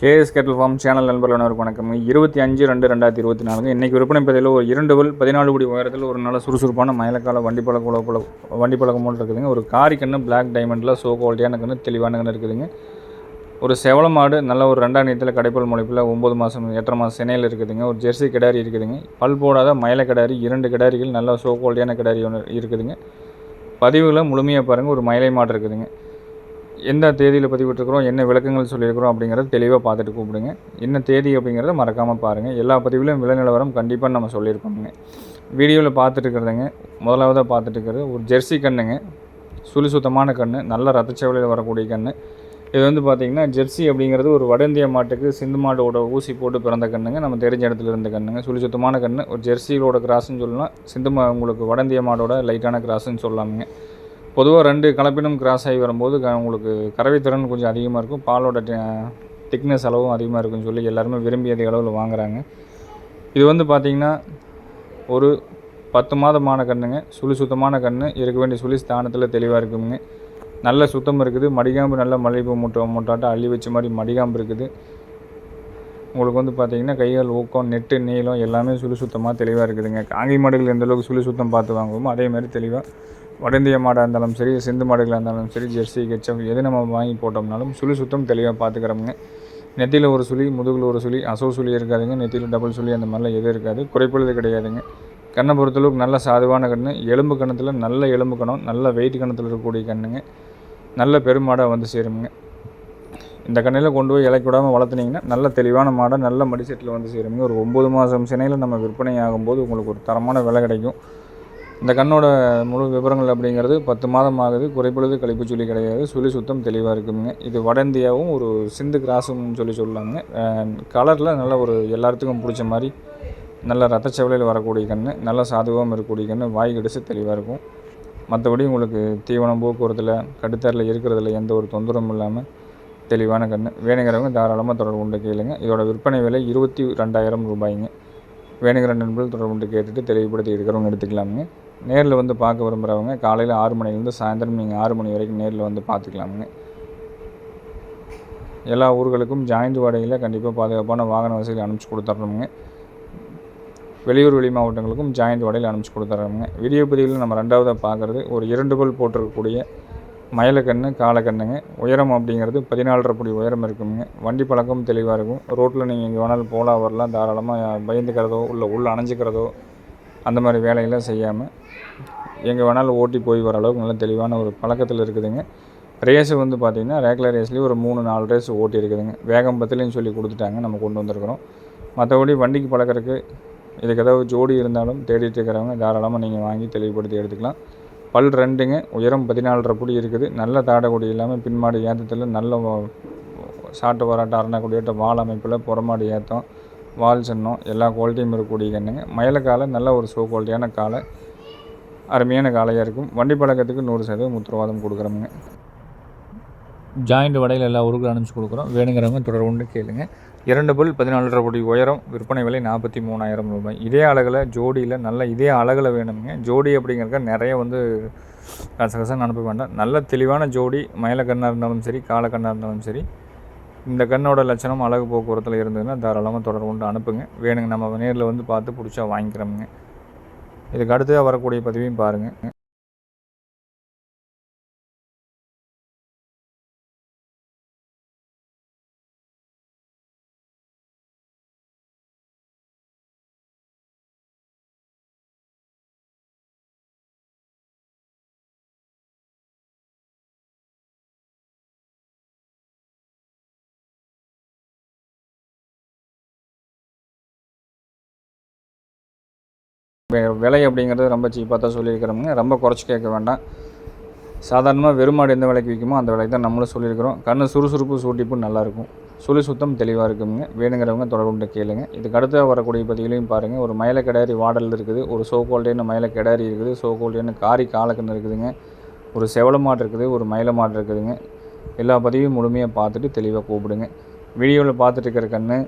KS கேட்டல் form channel நண்பர்கள் அனைவருக்கும் வணக்கம். இருபத்தி அஞ்சு ரெண்டு ரெண்டாயிரத்தி இருபத்தி நாலுங்க. இன்றைக்கி விற்பனை பதிவில் ஒரு இரண்டு பல் பதினாலு கோடி உயரத்தில் ஒரு நல்ல சுறுசுறுப்பான மயிலக்கால வண்டி பழக்க உழவு வண்டி பழக்கம் போல் இருக்குதுங்க. ஒரு காரி கண்ணு பிளாக் டைமண்டில் சோ குவாலிட்டியான கண்ணு தெளிவான கண்ணு இருக்குதுங்க. ஒரு செவல மாடு நல்ல ஒரு ரெண்டாம் நீத்தில் கடைப்பல் முளைப்பில் ஒம்பது மாதம் எட்டரை மாதம் சினையில் இருக்குதுங்க. ஒரு ஜெர்சி கிடாரி இருக்குதுங்க. பல் போடாத மயில கிடாரி இரண்டு கிடாரிகள் நல்ல சோ குவாலிட்டியான கிடாரி ஒன்று இருக்குதுங்க. பதிவுகளை முழுமையாக பாருங்கள் ஒரு மயிலை மாடு இருக்குதுங்க. எந்த தேதியில் பதிவிட்டிருக்கிறோம் என்ன விளக்கங்கள் சொல்லியிருக்கிறோம் அப்படிங்கிறத தெளிவாக பார்த்துட்டு கூப்பிடுங்க. என்ன தேதி அப்படிங்கிறத மறக்காமல் பாருங்கள் எல்லா பதிவிலும் விலநிலவரம் கண்டிப்பாக நம்ம சொல்லியிருப்போங்க வீடியோவில் பார்த்துட்டு இருக்கிறதுங்க முதலாவதாக பார்த்துட்டு இருக்கிறது ஒரு ஜெர்சி கண்ணுங்க. சுழி சுத்தமான கன்று நல்ல ரத்தச்சவலையில் வரக்கூடிய கன்று இது வந்து பார்த்திங்கன்னா ஜெர்சி அப்படிங்கிறது ஒரு வட இந்திய மாட்டுக்கு சிந்து மாடோட ஊசி போட்டு பிறந்த கண்ணுங்க. நம்ம தெரிஞ்ச இடத்துல இருந்த கண்ணுங்க. சுழி சுத்தமான கன்று ஒரு ஜெர்சியோட கிராஸ்ன்னு சொல்லலாம் சிந்து மா உங்களுக்கு வட இந்திய மாடோட லைட்டான கிராஸ்ன்னு சொல்லலாமுங்க. பொதுவாக ரெண்டு கலப்பினம் கிராஸ் ஆகி வரும்போது உங்களுக்கு கறவை திறன் கொஞ்சம் அதிகமாக இருக்கும். பாலோட திக்னஸ் அளவும் அதிகமாக இருக்குன்னு சொல்லி எல்லாருமே விரும்பி அதிக அளவில் வாங்குகிறாங்க இது வந்து பார்த்திங்கன்னா ஒரு பத்து மாதமான கண்ணுங்க. சுழி சுத்தமான கன்று இருக்க வேண்டிய சுழி ஸ்தானத்தில் தெளிவாக இருக்குங்க. நல்ல சுத்தம் இருக்குது. மடிகாம்பு நல்ல மல்லிகைப்பூ மூட்டை மூட்டாட்டம் அள்ளி வச்ச மாதிரி மடிகாம்பு இருக்குது. உங்களுக்கு வந்து பார்த்திங்கன்னா கைகள் ஊக்கம் நெட்டு நீளம் எல்லாமே சுழி சுத்தமாக தெளிவாக இருக்குதுங்க. காங்கி மாடுகள் எந்தளவுக்கு சுழி சுத்தம் பார்த்து வாங்குவோமோ அதே மாதிரி தெளிவாக வட இந்திய மாடாக இருந்தாலும் சரி சிந்து மாடுகளாக இருந்தாலும் சரி ஜெர்சி கெச்சம் எது நம்ம வாங்கி போட்டோம்னாலும் சுழி சுத்தம் தெளிவாக பார்த்துக்கிறோமுங்க நெத்தியில் ஒரு சுழி முதுகில் ஒரு சுழி அசோ சுழி இருக்காதுங்க. நெத்தியில் டபுள் சுழி அந்த மாதிரிலாம் எதுவும் இருக்காது. குறைப்பொழுது கிடையாதுங்க. கண்ணை பொறுத்தளவுக்கு நல்ல சாதுவான கண்ணு. எலும்பு கணத்தில் நல்ல எலும்பு கணம் நல்ல வெயிட் கணத்தில் இருக்கக்கூடிய கண்ணுங்க. நல்ல பெருமாடாக வந்து சேருமுங்க. இந்த கண்ணில் கொண்டு போய் இலைக்கு விடாமல் வளர்த்துனீங்கன்னா நல்ல தெளிவான மாடை நல்ல மடிசெட்டில் வந்து சேருங்க ஒரு ஒம்பது மாதம் சினையில் நம்ம விற்பனை ஆகும்போது உங்களுக்கு ஒரு தரமான விலை கிடைக்கும். இந்த கண்ணோட முழு விவரங்கள் அப்படிங்கிறது பத்து மாதம் ஆகுது. குறைப்பொழுது கழிப்பு சொல்லி கிடையாது. சுழி சுத்தம் தெளிவாக இருக்குங்க. இது வட இந்தியாவும் ஒரு சிந்து கிராஸும் சொல்லி சொல்லலாங்க கலரில் நல்ல ஒரு எல்லாத்துக்கும் பிடிச்ச மாதிரி நல்ல ரத்தச்சவலையில் வரக்கூடிய கன்று நல்ல சாதுவாகவும் இருக்கக்கூடிய கன்று வாய் கடிச்சு தெளிவாக இருக்கும். மற்றபடி உங்களுக்கு தீவனம் போக்குவரத்தில் கடுத்தரில் இருக்கிறதுல எந்த ஒரு தொந்தரவும் இல்லாமல் தெளிவான கன்று வேணுங்கிறவங்க தாராளமாக தொடர்பு கொண்டு கேளுங்க. இதோட விற்பனை விலை இருபத்தி ரெண்டாயிரம் ரூபாய்ங்க. வேணுங்கிற நண்பர்கள் தொடர்பு கொண்டு கேட்டுட்டு தெளிவுபடுத்தி எடுக்கிறவங்க எடுத்துக்கலாமுங்க. நேரில் வந்து பார்க்க விரும்புகிறவங்க காலையில் ஆறு மணிலேருந்து சாயந்தரம் நீங்கள் ஆறு மணி வரைக்கும் நேரில் வந்து பார்த்துக்கலாமுங்க. எல்லா ஊர்களுக்கும் ஜாயிண்ட் வாடகையில் கண்டிப்பாக பாதுகாப்பான வாகன வசதி அனுப்பிச்சி கொடுத்துட்றோமுங்க வெளியூர் வெளி மாவட்டங்களுக்கும் ஜாயிண்ட் வாடகையில் அனுப்பிச்சி கொடுத்துட்றோமுங்க வீடியோ பதிவில் நம்ம ரெண்டாவதாக பார்க்குறது ஒரு இரண்டு பல் போட்டிருக்கக்கூடிய மயிலக்கண்ணு காலக்கண்ணுங்க உயரம் அப்படிங்கிறது பதினாலரை புடி உயரம் இருக்குங்க. வண்டி பழக்கம் தெளிவாக இருக்கும். ரோட்டில் நீங்கள் எங்கே வேணாலும் போகலாம் வரலாம் தாராளமாக பயந்துக்கிறதோ இல்லை உள்ளே அணைஞ்சிக்கிறதோ அந்த மாதிரி வேலையெல்லாம் செய்யாமல் எங்கே வேணாலும் ஓட்டி போய் வர அளவுக்கு நல்ல தெளிவான ஒரு பழக்கத்தில் இருக்குதுங்க. ரேஸு வந்து பார்த்திங்கன்னா ரேக்லர் ரேஸ்லேயும் ஒரு மூணு நாலு ரேஸ் ஓட்டி இருக்குதுங்க. வேகம் பத்திலையும் சொல்லி கொடுத்துட்டாங்க நம்ம கொண்டு வந்திருக்கிறோம். மற்றபடி வண்டிக்கு பழக்கிறதுக்கு இதுக்கு ஏதாவது ஜோடி இருந்தாலும் தேடிட்டு இருக்கிறவங்க தாராளமாக நீங்கள் வாங்கி தெளிவுபடுத்தி எடுத்துக்கலாம். பல் ரெண்டுங்க உயரம் பதினாலரை புடி இருக்குது. நல்ல தாடக்குடி இல்லாமல் பின்மாடி ஏற்றத்தில் நல்ல சாட்டு வராட்ட அரணக்கூடியட்ட வால் அமைப்பில் புறமாடி ஏற்றம் வால் சின்னம் எல்லா குவாலிட்டியும் இருக்கக்கூடிய கண்ணுங்க மயிலக்காலை நல்ல ஒரு ஷோ குவாலிட்டியான காலை அருமையான காளையாக இருக்கும். வண்டி பழக்கத்துக்கு நூறு சதவீதம் உத்தரவாதம் கொடுக்குறோமுங்க. ஜாயிண்ட் வடையில் எல்லா ஊருக்கும் அனுப்பிச்சி கொடுக்குறோம். வேணுங்கிறவங்க தொடர்பு கேளுங்க. இரண்டு புல் பதினாலரை கோடி உயரம் விற்பனை விலை நாற்பத்தி மூணாயிரம் ரூபாய். இதே அழகில் ஜோடியில் நல்ல இதே அழகில் வேணுங்க ஜோடி அப்படிங்கிறக்க நிறைய வந்து கசகசன்னு அனுப்ப வேண்டாம். நல்ல தெளிவான ஜோடி மயில கண்ணாக இருந்தாலும் சரி காலக்கண்ணாக இருந்தாலும் சரி இந்த கண்ணோட லட்சணம் அழகு போக்குவரத்தில் இருந்ததுன்னா தாராளமாக தொடர்பு கொண்டு அனுப்புங்க. வேணுங்க நம்ம நேரில் வந்து பார்த்து பிடிச்சா வாங்கிக்கிறோமுங்க. இதுக்கு அடுத்ததாக வரக்கூடிய பதிவையும் பாருங்கள் விலை அப்படிங்கிறது ரொம்ப சீப்பாக தான் சொல்லியிருக்கிறோமுங்க. ரொம்ப குறைச்சி கேட்க வேண்டாம். சாதாரணமாக வெறுமாடு எந்த விலைக்கு விற்குமோ அந்த விலைக்கு தான் நம்மளும் சொல்லியிருக்கிறோம். கண் சுறுசுறுப்பு சூட்டிப்பும் நல்லாயிருக்கும். சுழி சுத்தம் தெளிவாக இருக்குங்க. வேணுங்கிறவங்க தொடர்பு கேளுங்க. இதுக்கு அடுத்து வரக்கூடிய பதிவுலையும் பாருங்கள் ஒரு மயில கிடாரி வாடல் இருக்குது. ஒரு சோ குவாலிட்டியான மயில கிடாரி இருக்குது. சோகோல்டேன்னு காரி காலக்கன்று இருக்குதுங்க. ஒரு செவல மாடு இருக்குது. ஒரு மயில மாடு இருக்குதுங்க. எல்லா பதிவையும் முழுமையாக பார்த்துட்டு தெளிவாக கூப்பிடுங்க. வீடியோவில் பார்த்துட்டு இருக்கிற கண்ணு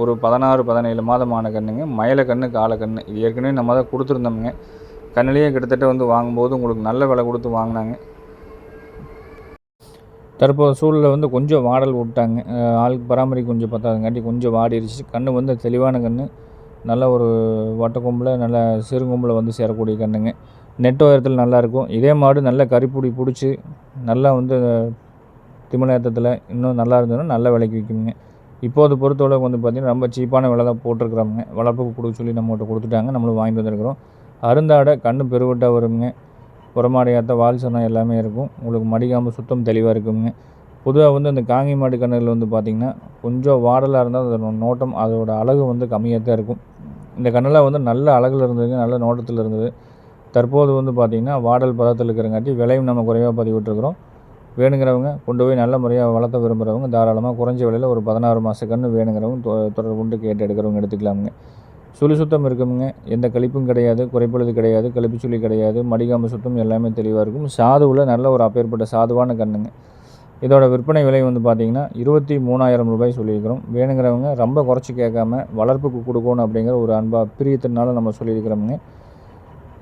ஒரு பதினாறு பதினேழு மாதமான கண்ணுங்க. மயில கண்ணு கால இது ஏற்கனவே நம்ம தான் கொடுத்துருந்தோமுங்க. கண்ணிலேயே கிட்டத்தட்ட வந்து வாங்கும்போது உங்களுக்கு நல்ல விலை கொடுத்து வாங்கினாங்க. தற்போது சூழலில் வந்து கொஞ்சம் வாடல் விட்டாங்க. ஆளுக்கு ஆள் பராமரிக்க கொஞ்சம் பத்தாதங்காட்டி கொஞ்சம் வாடிடுச்சு கன்று வந்து தெளிவான கன்று நல்ல ஒரு வட்டக்கொம்பில் நல்ல சிறுகொம்பில் வந்து சேரக்கூடிய கன்றுங்க நெட் உயரத்தில் நல்லாயிருக்கும் இதே மாடு நல்ல கறிப்புடி பிடிச்சி நல்லா வந்து திமிழேத்தத்தில் இன்னும் நல்லா இருந்ததுன்னா நல்ல விலைக்கு விற்குங்க இப்போது பொறுத்தளவுக்கு வந்து பார்த்திங்கன்னா ரொம்ப சீப்பான விலை தான் போட்டிருக்கிறாங்க. வளர்ப்புக்கு கொடுக்க சொல்லி நம்மகிட்ட கொடுத்துட்டாங்க. நம்மளும் வாங்கிட்டு வந்திருக்கிறோம். அருந்தாடை கண்ணு பெருவட்டாக வருங்க. புறமாடையாத்த வால் சனம் எல்லாமே இருக்கும். உங்களுக்கு மடிக்காமல் சுத்தம் தெளிவாக இருக்குங்க. பொதுவாக வந்து இந்த காங்கி மாடு கண்ணுகள் வந்து பார்த்திங்கன்னா கொஞ்சம் வாடலாக இருந்தால் அதோட நோட்டம் அதோட அழகு வந்து கம்மியாக தான் இருக்கும். இந்த கண்ணெல்லாம் வந்து நல்ல அழகில் இருந்ததுங்க. நல்ல நோட்டத்தில் இருந்தது. தற்போது வந்து பார்த்திங்கன்னா வாடல் பதத்தில் இருக்கிறங்காட்டி விலையும் நம்ம குறைவாக பதிவிட்டுருக்குறோம். வேணுங்கிறவங்க கொண்டு போய் நல்ல முறையாக வளர்த்த விரும்புகிறவங்க தாராளமாக குறைஞ்ச விலையில் ஒரு பதினாறு மாத கன்று வேணுங்கிறவங்க தொ- தொடர்பு கொண்டு கேட்டு எடுக்கிறவங்க எடுத்துக்கலாமுங்க. சுழி சுத்தம் இருக்குமுங்க. எந்த கழிப்பும் கிடையாது குறைப்பொழுது கிடையாது கழிப்பு சுழி கிடையாது மடிகாம்பு சுத்தம் எல்லாமே தெளிவாக இருக்கும். சாதுவில் நல்ல ஒரு அப்பேற்பட்ட சாதுவான கண்ணுங்க இதோட விற்பனை விலை வந்து பார்த்திங்கன்னா இருபத்தி மூணாயிரம் ரூபாய் சொல்லியிருக்கிறோம். வேணுங்கிறவங்க ரொம்ப குறைச்சி கேட்காம வளர்ப்புக்கு கொடுக்கணும் அப்படிங்கிற ஒரு அன்பாக பிரியத்தினால நம்ம சொல்லியிருக்கிறோமுங்க.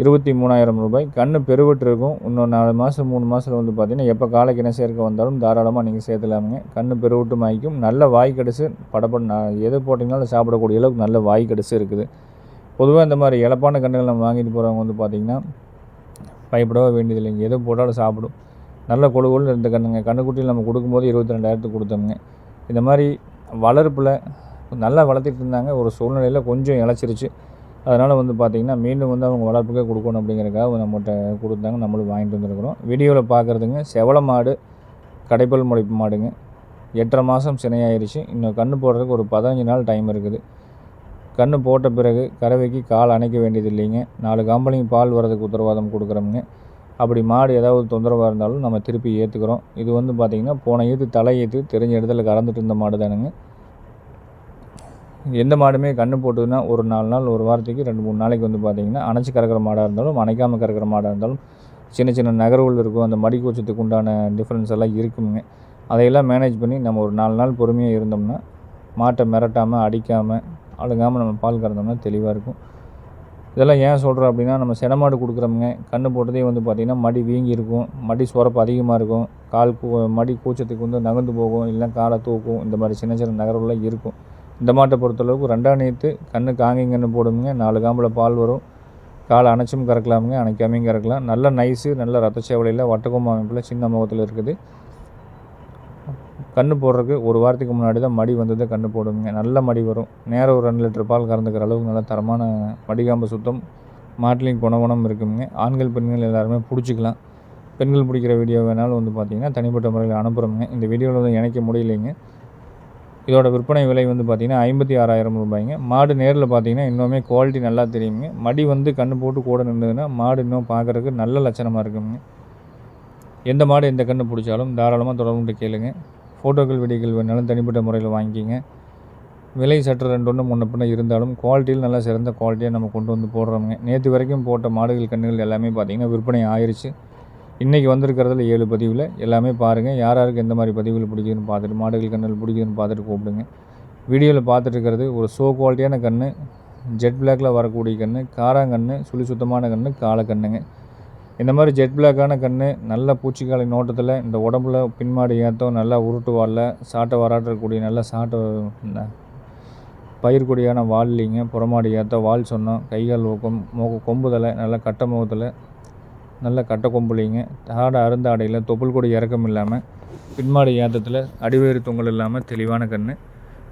இருபத்தி மூணாயிரம் ரூபாய். கன்று பெருவிட்டிருக்கும் இன்னும் நாலு மாதம் மூணு மாதத்தில் வந்து பார்த்திங்கன்னா எப்போ காலைக்கு என்ன சேர்க்க வந்தாலும் தாராளமாக நீங்கள் சேர்த்துலாமுங்க. கன்று பெருவிட்டு மாய்க்கும். நல்ல வாய் கடிச்சு படப்பட நான் எது போட்டிங்கனாலும் சாப்பிடக்கூடிய அளவுக்கு நல்ல வாய் கடிச்சு இருக்குது. பொதுவாக இந்த மாதிரி இழப்பான கன்றுகள் நம்ம வாங்கிட்டு போகிறவங்க வந்து பார்த்திங்கன்னா பயப்படவே வேண்டியதில்லைங்க. எது போட்டாலும் சாப்பிடும். நல்ல கொழுகொழுன்னு இருந்த கண்ணுங்க. கண்ணுக்குட்டியில் நம்ம கொடுக்கும்போது இருபத்தி ரெண்டாயிரத்துக்கு கொடுத்தோமுங்க. இந்த மாதிரி வளர்ப்பில் நல்லா வளர்த்துட்டு இருந்தாங்க. ஒரு சூழ்நிலையில் கொஞ்சம் இழைச்சிருச்சு அதனால் வந்து பார்த்திங்கன்னா மீண்டும் வந்து அவங்க வளர்ப்புக்கே கொடுக்கணும் அப்படிங்கிறக்காக நம்மகிட்ட கொடுத்தாங்க. நம்மளும் வாங்கிட்டு வந்துருக்குறோம். வீடியோவில் பார்க்குறதுங்க செவல மாடு கடைப்பல் முளைப்பு மாடுங்க. எட்டரை மாதம் சினையாயிருச்சு. இன்னும் கன்று போடுறதுக்கு ஒரு பதினஞ்சு நாள் டைம் இருக்குது. கன்று போட்ட பிறகு கறவைக்கு கால் அணைக்க வேண்டியது இல்லைங்க. நாலு காம்பளையும் பால் வரதுக்கு உத்தரவாதம் கொடுக்குறோமுங்க. அப்படி மாடு ஏதாவது தொந்தரவாக இருந்தாலும் நம்ம திருப்பி ஏற்றுக்கிறோம் இது வந்து பார்த்திங்கன்னா போன ஈத்து தலை ஈத்து தெரிஞ்ச இடத்துல கறந்துட்டு இருந்த மாடு தானுங்க. எந்த மாடுமே கன்று போட்டுதுன்னா ஒரு நாலு நாள் ஒரு வாரத்துக்கு ரெண்டு மூணு நாளைக்கு வந்து பார்த்திங்கன்னா அணைச்சி கறக்கிற மாடாக இருந்தாலும் அணைக்காமல் கறக்கிற மாடாக இருந்தாலும் சின்ன சின்ன நகர்வுகள் இருக்கும். அந்த மடி கூச்சத்துக்கு உண்டான டிஃப்ரென்ஸ் எல்லாம் இருக்குங்க. அதையெல்லாம் மேனேஜ் பண்ணி நம்ம ஒரு நாலு நாள் பொறுமையாக இருந்தோம்னா மாட்டை மிரட்டாமல் அடிக்காமல் அழுகாமல் நம்ம பால் கறந்தோம்னா தெளிவாக இருக்கும். இதெல்லாம் ஏன் சொல்கிறோம் அப்படின்னா நம்ம செனமாடு கொடுக்குறோமுங்க. கண்ணு போட்டதே வந்து பார்த்திங்கன்னா மடி வீங்கி இருக்கும். மடி சுரப்பு அதிகமாக இருக்கும். கால் கூ மடி கூச்சத்துக்கு வந்து நகர்ந்து போகும். இல்லை காலை தூக்கும். இந்த மாதிரி சின்ன சின்ன நகர்வுலாம் இருக்கும். இந்த மாட்டை பொறுத்தளவுக்கு ரெண்டாம் நேற்று கன்று காங்கிங்கன்னு போடுங்க நாலு காம்பில் பால் வரும். காலை அணைச்சும் கறக்கலாமுங்க. அணைக்காமையும் கறக்கலாம். நல்ல நைஸு நல்ல ரத்த சேவலையில் வட்டக்கொம்பு அமைப்பில் சின்ன முகத்தில் இருக்குது. கன்று போடுறதுக்கு ஒரு வாரத்துக்கு முன்னாடி தான் மடி வந்தது கன்று போடுங்க நல்ல மடி வரும். நேரம் ஒரு ரெண்டு லிட்டர் பால் கறந்துக்கிற அளவுக்கு நல்ல தரமான மடிகாம்பு சுத்தம் மாட்டிலையும் குணகுணம் இருக்குங்க ஆண்கள் பெண்கள் எல்லாருமே பிடிச்சிக்கலாம். பெண்கள் பிடிக்கிற வீடியோ வேணாலும் வந்து பார்த்திங்கன்னா தனிப்பட்ட முறையில் அனுப்புகிறோங்க இந்த வீடியோவில் வந்து இணைக்க முடியலைங்க. இதோட விற்பனை விலை வந்து பார்த்திங்கன்னா ஐம்பத்தி ஆறாயிரம் ரூபாய்ங்க. மாடு நேரில் பார்த்தீங்கன்னா இன்னுமே குவாலிட்டி நல்லா தெரியுங்க. மடி வந்து கன்று போட்டு கூட நின்றுதுன்னா மாடு இன்னும் பார்க்குறதுக்கு நல்ல லட்சணமாக இருக்குங்க. எந்த மாடு எந்த கன்று பிடிச்சாலும் தாராளமாக தொடர்புட்டு கேளுங்க. ஃபோட்டோக்கள் வீடியோக்கள் வேணாலும் தனிப்பட்ட முறையில் வாங்கிக்கிங்க. விலை சற்று ரெண்டு ஒன்று முன்ன பின்ன இருந்தாலும் குவாலிட்டியில் நல்லா சிறந்த குவாலிட்டியாக நம்ம கொண்டு வந்து போடுறோமுங்க. நேற்று வரைக்கும் போட்ட மாடுகள் கன்றுகள் எல்லாமே பார்த்திங்கன்னா விற்பனை ஆயிடுச்சு இன்றைக்கி வந்திருக்கிறதுல ஏழு பதிவில். எல்லாமே பாருங்கள் யார் யாருக்கு எந்த மாதிரி பதிவுகள் பிடிக்குதுன்னு பார்த்துட்டு மாடுகள் கண்ணில் பிடிக்குதுன்னு பார்த்துட்டு கூப்பிடுங்க. வீடியோவில் பார்த்துட்ருக்கிறது ஒரு ஷோ குவாலிட்டியான கன்று ஜெட் பிளாக்கில் வரக்கூடிய கன்று காராங்கன்று சுழி சுத்தமான கன்று காலக்கண்ணுங்க இந்த மாதிரி ஜெட் பிளாக்கான கன்று நல்ல பூச்சிக்காலை நோட்டத்தில் இந்த உடம்புல பின்மாடு ஏற்றம் நல்லா உருட்டு வாழில் சாட்டை வராட்டக்கூடிய நல்ல சாட்டை ந- வால் இல்லைங்க புறமாடி ஏற்ற வால் சொன்னோம் கைகால் ஊக்கம் மூக்கு கொம்புதலை நல்லா கட்டை முகத்தில் நல்ல கட்டை கொம்புலிங்க ஆடை அருந்த ஆடையில் தொப்புள் கொடி இறக்கம் இல்லாமல் பின்மாடி ஏற்றத்தில் அடிவேறு தொங்கல் இல்லாமல் தெளிவான கன்று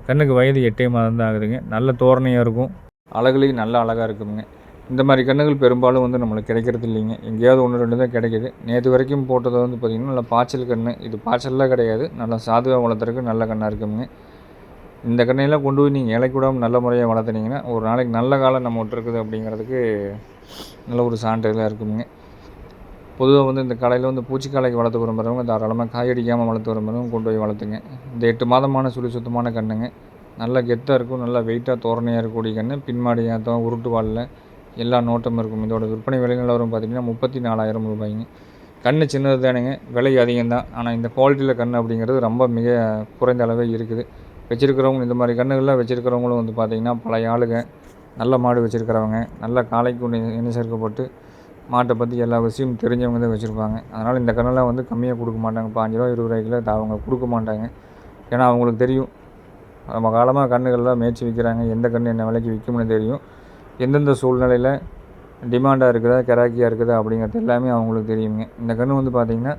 கண்ணுக்கு வயது எட்டே மாதம் தான் ஆகுதுங்க. நல்ல தோரணையாக இருக்கும். அழகுலையும் நல்ல அழகாக இருக்குங்க. இந்த மாதிரி கன்றுகள் பெரும்பாலும் வந்து நம்மளுக்கு கிடைக்கிறது இல்லைங்க. எங்கேயாவது ஒன்று ரெண்டு தான் கிடைக்கிது. நேற்று வரைக்கும் போட்டது வந்து பார்த்திங்கன்னா நல்லா பாய்ச்சல் கன்று இது பாய்ச்சல்லாம் கிடையாது. நல்லா சாதுவாக வளர்த்துறதுக்கு நல்ல கண்ணாக இருக்குங்க. இந்த கண்ணையெல்லாம் கொண்டு போய் நீங்கள் இலைக்கூடாமல் நல்ல முறையாக வளர்த்துனீங்கன்னா ஒரு நாளைக்கு நல்ல காலம் நம்ம விட்டுருக்குது அப்படிங்கிறதுக்கு நல்ல ஒரு சான்றிதழாக இருக்குங்க. பொதுவாக வந்து இந்த கடையில் வந்து பூச்சிக்காலைக்கு வளர்த்து விரும்புகிறவங்க தாராளமாக காயடிக்காமல் வளர்த்து விரும்புகிறவங்க கொண்டு போய் வளர்த்துங்க. இந்த எட்டு மாதமான சுழி சுத்தமான கண்ணுங்க. நல்லா கெத்தாக இருக்கும். நல்லா வெயிட்டாக தோரணையாக இருக்கக்கூடிய கன்று பின்மாடி ஏற்றம் உருட்டு வாலில் எல்லா நோட்டமும் இருக்கும். இதோட விற்பனை விலை நிலவரம் பார்த்திங்கன்னா முப்பத்தி நாலாயிரம் ரூபாய்ங்க. கன்று சின்னது தானுங்க. விலை அதிகம் தான் ஆனால் இந்த குவாலிட்டியில் கன்று அப்படிங்கிறது ரொம்ப மிக குறைந்த அளவே இருக்குது. வச்சுருக்கிறவங்க இந்த மாதிரி கண்ணுகள்லாம் வச்சுருக்கிறவங்களும் வந்து பார்த்திங்கன்னா பழைய ஆளுங்க. நல்ல மாடு வச்சுருக்கிறவங்க. நல்ல காளைக்கு ஒன்று இணை சேர்க்கப்பட்டு மாட்டை பற்றி எல்லா விஷயமும் தெரிஞ்சவங்க தான் வச்சுருப்பாங்க. அதனால் இந்த கடனெலாம் வந்து கம்மியாக கொடுக்க மாட்டாங்க. பாஞ்சு ரூபா இருபது ரூபாய்க்குள்ள அவங்க கொடுக்க மாட்டாங்க. ஏன்னா அவங்களுக்கு தெரியும். நம்ம காலமாக கண்ணுகள்லாம் மேய்ச்சி விற்கிறாங்க. எந்த கன்று என்ன விலைக்கு விற்கும்னு தெரியும். எந்தெந்த சூழ்நிலையில் டிமாண்டாக இருக்குதா கெராக்கியாக இருக்குதா அப்படிங்கிறது எல்லாமே அவங்களுக்கு தெரியுங்க. இந்த கன்று வந்து பார்த்திங்கன்னா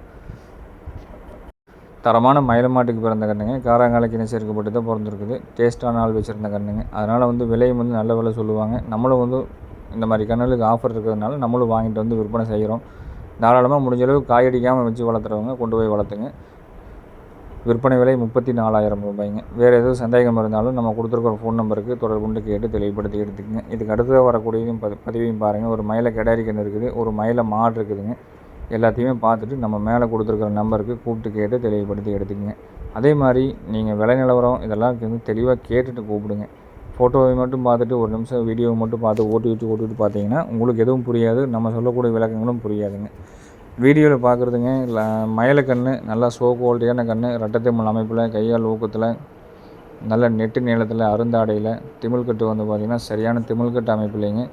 தரமான மயிலமாட்டுக்கு பிறந்த கண்ணுங்க. காராங்காலைக்கு சேர்க்கப்பட்டு தான் பிறந்திருக்குது. டேஸ்ட்டான ஆள் வச்சுருந்த கண்ணுங்க. அதனால் வந்து விலையும் வந்து நல்ல விலை சொல்லுவாங்க. நம்மளும் வந்து இந்த மாதிரி கண்ணுகளுக்கு ஆஃபர் இருக்கிறதுனால நம்மளும் வாங்கிட்டு வந்து விற்பனை செய்கிறோம். தாராளமாக முடிஞ்சளவு காயடிக்காமல் வச்சு வளர்த்துறவங்க கொண்டு போய் வளர்த்துங்க. விற்பனை விலை முப்பத்தி நாலாயிரம் ரூபாய்ங்க. வேறு எதுவும் சந்தேகம் இருந்தாலும் நம்ம கொடுத்துருக்குற ஃபோன் நம்பருக்கு தொடர்பு கொண்டு கேட்டு தெளிவுபடுத்தி எடுத்துக்கங்க. இதுக்கு அடுத்ததாக வரக்கூடியதையும் பதி பதிவையும் பாருங்கள் ஒரு மயிலை கிடாரி கன்று இருக்குது. ஒரு மயிலை மாடு இருக்குதுங்க. எல்லாத்தையுமே பார்த்துட்டு நம்ம மேலே கொடுத்துருக்குற நம்பருக்கு கூப்பிட்டு கேட்டு தெளிவுபடுத்தி எடுத்துக்கங்க. அதே மாதிரி நீங்கள் விலை நிலவரம் இதெல்லாம் வந்து தெளிவாக கேட்டுட்டு கூப்பிடுங்க. ஃபோட்டோவை மட்டும் பார்த்துட்டு ஒரு நிமிஷம் வீடியோவை மட்டும் பார்த்து ஓட்டி வச்சு ஓட்டிட்டு பார்த்தீங்கன்னா உங்களுக்கு எதுவும் புரியாது. நம்ம சொல்லக்கூடிய விளக்கங்களும் புரியாதுங்க. வீடியோவில் பார்க்குறதுங்க இல்லை நல்லா சோ குவாலிட்டியான கன்று ரெட்டத்திமல் அமைப்பில் கையால் ஊக்கத்தில் நல்ல நெட்டு நீளத்தில் அருந்தாடையில் திமிழ்கட்டு வந்து பார்த்திங்கன்னா சரியான திமிழ்கட்டு அமைப்புலேங்க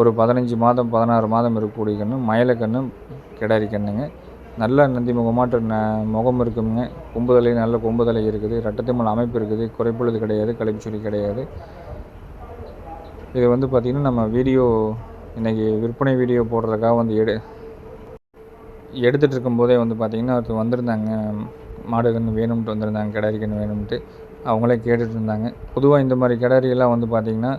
ஒரு பதினஞ்சு மாதம் பதினாறு மாதம் இருக்கக்கூடிய கன்று மயிலக்கண்ணு கிடாரி கன்றுங்க நல்ல நந்தி முகமாட்டு ந முகம் இருக்குங்க. கொம்புதலை நல்ல கொம்புதலை இருக்குது. ரெட்டத்திமல் அமைப்பு இருக்குது. குறைப்பொழுது கிடையாது. கழிப்புச்சொலி கிடையாது. இது வந்து பார்த்திங்கன்னா நம்ம வீடியோ இன்றைக்கி விற்பனை வீடியோ போடுறதுக்காக வந்து எடு எடுத்துகிட்டு இருக்கும்போதே வந்து பார்த்திங்கன்னா ஒருத்தர் வந்திருந்தாங்க. மாடுகன்று வேணும்ட்டு வந்திருந்தாங்க. கிடாரிக்கன்று வேணும்ட்டு. அவங்களே கேட்டுட்டு இருந்தாங்க. பொதுவாக இந்த மாதிரி கிடாரியெல்லாம் வந்து பார்த்திங்கன்னா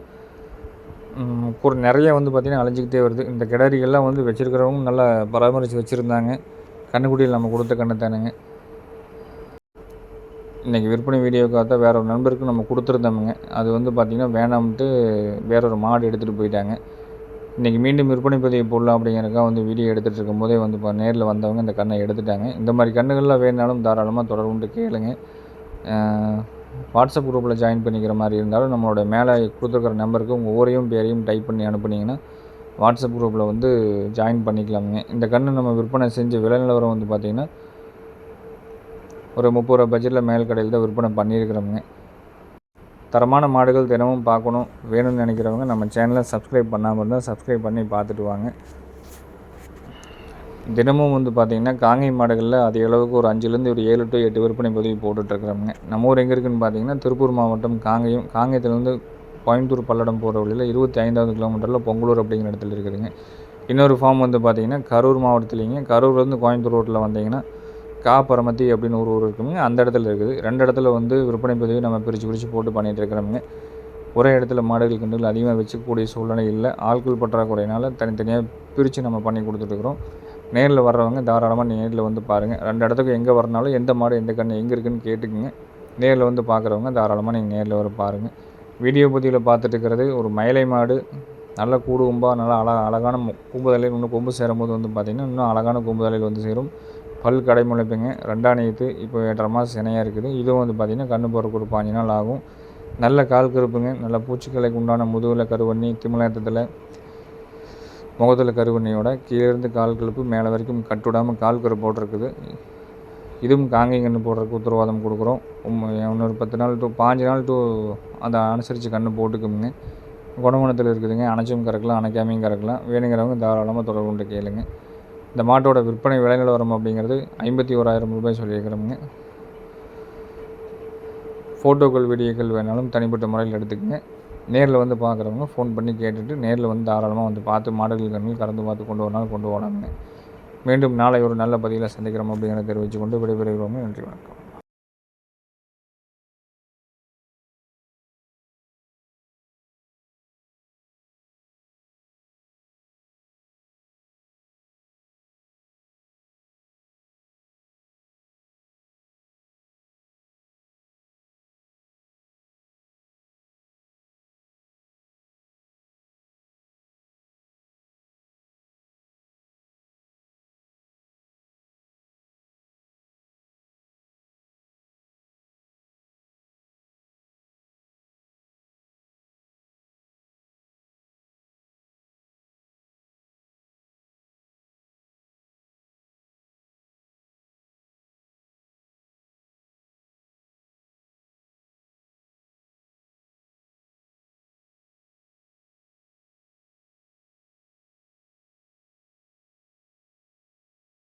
ஒரு நிறைய வந்து பார்த்திங்கன்னா அழிஞ்சிக்கிட்டே வருது. இந்த கிடாரிகள்லாம் வந்து வச்சுருக்கிறவங்க நல்லா பராமரித்து வச்சுருந்தாங்க. கண்ணுக்குட்டியில் நம்ம கொடுத்த கண்ணு தானுங்க. இன்றைக்கி விற்பனை வீடியோக்காக வேற ஒரு நண்பருக்கு நம்ம கொடுத்துருந்தோமுங்க. அது வந்து பார்த்திங்கன்னா வேணாம்ட்டு வேற ஒரு மாடு எடுத்துகிட்டு போயிட்டாங்க. இன்றைக்கி மீண்டும் விற்பனை பதிவு போடலாம் அப்படிங்கிறக்கா வந்து வீடியோ எடுத்துகிட்டு இருக்கும்போதே வந்து இப்போ நேரில் வந்தவங்க இந்த கண்ணை எடுத்துட்டாங்க. இந்த மாதிரி கண்ணுகள்லாம் வேணாலும் தாராளமாக தொடர்புண்டு கேளுங்க. வாட்ஸ்அப் குரூப்பில் ஜாயின் பண்ணிக்கிற மாதிரி இருந்தாலும் நம்மளோட மேலே கொடுத்துருக்குற நம்பருக்கு உங்கள் ஊரையும் பேரையும் டைப் பண்ணி அனுப்புனீங்கன்னா வாட்ஸ்அப் குரூப்பில் வந்து ஜாயின் பண்ணிக்கலாமுங்க. இந்த கன்று நம்ம விற்பனை செஞ்சு விலை நிலவரம் வந்து பார்த்திங்கன்னா ஒரு முப்பது ரூபா பட்ஜெட்டில் மேல் கடையில் தான் விற்பனை பண்ணியிருக்கிறோமுங்க. தரமான மாடுகள் தினமும் பார்க்கணும். வேணும்னு நினைக்கிறவங்க நம்ம சேனலை சப்ஸ்கிரைப் பண்ணாமல் இருந்தால் சப்ஸ்கிரைப் பண்ணி பார்த்துட்டு வாங்க. தினமும் வந்து பார்த்திங்கன்னா காங்கை மாடுகளில் அதிக அளவுக்கு ஒரு அஞ்சுலேருந்து ஒரு ஏழு டு எட்டு விற்பனை பதிவு போட்டுட்ருக்குறோங்க நம்ம ஊர் எங்கே இருக்குதுன்னு பார்த்தீங்கன்னா திருப்பூர் மாவட்டம் காங்கையும் காங்கயத்துலேருந்து கோயம்புத்தூர் பல்லடம் போகிற வழியில் இருபத்தி ஐந்தாவது கிலோமீட்டரில் பொங்கலூர் அப்படிங்கிற இடத்துல இருக்குதுங்க. இன்னொரு ஃபார்ம் வந்து பார்த்திங்கன்னா கரூர் மாவட்டத்துலேங்க. கரூர்லேருந்து கோயம்புத்தூர் ரோட்டில் வந்தீங்கன்னா கா பரமத்தி அப்படின்னு ஒரு ஊர் இருக்குங்க அந்த இடத்துல இருக்குது. ரெண்டு இடத்துல வந்து விற்பனை பதிவு நம்ம பிரித்து பிரித்து போட்டு பண்ணிகிட்டு இருக்கிறோமுங்க. ஒரே இடத்துல மாடுகள் கண்டுகள் அதிகமாக வச்சுக்கக்கூடிய சூழ்நிலை இல்லை. ஆட்கள் பற்றாக்குறையினால் தனித்தனியாக பிரித்து நம்ம பண்ணி கொடுத்துட்ருக்குறோம் நேரில் வர்றவங்க தாராளமாக நேரில் வந்து பாருங்கள் ரெண்டு இடத்துக்கு எங்கே வரனாலும் எந்த மாடு எந்த கன்று எங்கே இருக்குதுன்னு கேட்டுக்குங்க. நேரில் வந்து பார்க்குறவங்க தாராளமாக நீங்கள் நேரில் வர பாருங்கள் வீடியோ பதிவில் பார்த்துட்டு இருக்கிறது ஒரு மயிலை மாடு நல்ல கூடு கும்பாக நல்லா அழ அழகான கூம்புதலையில் இன்னும் கொம்பு சேரும்போது வந்து பார்த்திங்கன்னா இன்னும் அழகான கொம்புதலையில் வந்து சேரும். பல் கடை முளைப்புங்க ரெண்டாணியத்து இப்போ ஏற்ற மாதம் சினையாக இருக்குது. இதுவும் வந்து பார்த்திங்கன்னா கண்ணு போகிறக்கு ஒரு பாஞ்சு நாள் ஆகும். நல்ல கால் கருப்புங்க நல்ல பூச்சிக்கலைக்கு உண்டான முதுகில் கருவண்ணி திமிழத்தில் முகத்தில் கருவண்ணியோட கீழேருந்து கால் கழுப்பு மேலே வரைக்கும் கட்டுவிடாமல் கால் கரு போட்டிருக்குது. இதுவும் காங்கை கன்று போடுறதுக்கு உத்தரவாதம் கொடுக்குறோம். இன்னொரு பத்து நாள் டூ பாஞ்சு நாள் டூ அதை அனுசரித்து கண்ணு போட்டுக்குங்க. குணகுணத்தில் இருக்குதுங்க. அணைச்சும் கறக்கலாம் அணைக்காமையும் கறக்கலாம். வேணுங்கிறவங்க தாராளமாக தொடர்பு கொண்டு கேளுங்க. இந்த மாட்டோட விற்பனை விலை நிலவரம் அப்படிங்கிறது ஐம்பத்தி ஓராயிரம் ரூபாய் சொல்லியிருக்கிறோமுங்க. ஃபோட்டோக்கள் வீடியோக்கள் வேணாலும் தனிப்பட்ட முறையில் எடுத்துக்கங்க. நேரில் வந்து பார்க்குறவங்க ஃபோன் பண்ணி கேட்டுட்டு நேரில் வந்து தாராளமாக வந்து பார்த்து மாடுகள் கண்ணில் கறந்து பார்த்து கொண்டு வரனாலும் கொண்டு போனாங்க மீண்டும் நாளை ஒரு நல்ல பதிவில் சந்திக்கிறோம் அப்படிங்கிறத தெரிவித்து கொண்டு விடைபெறுகிறோம். நன்றி வணக்கம்.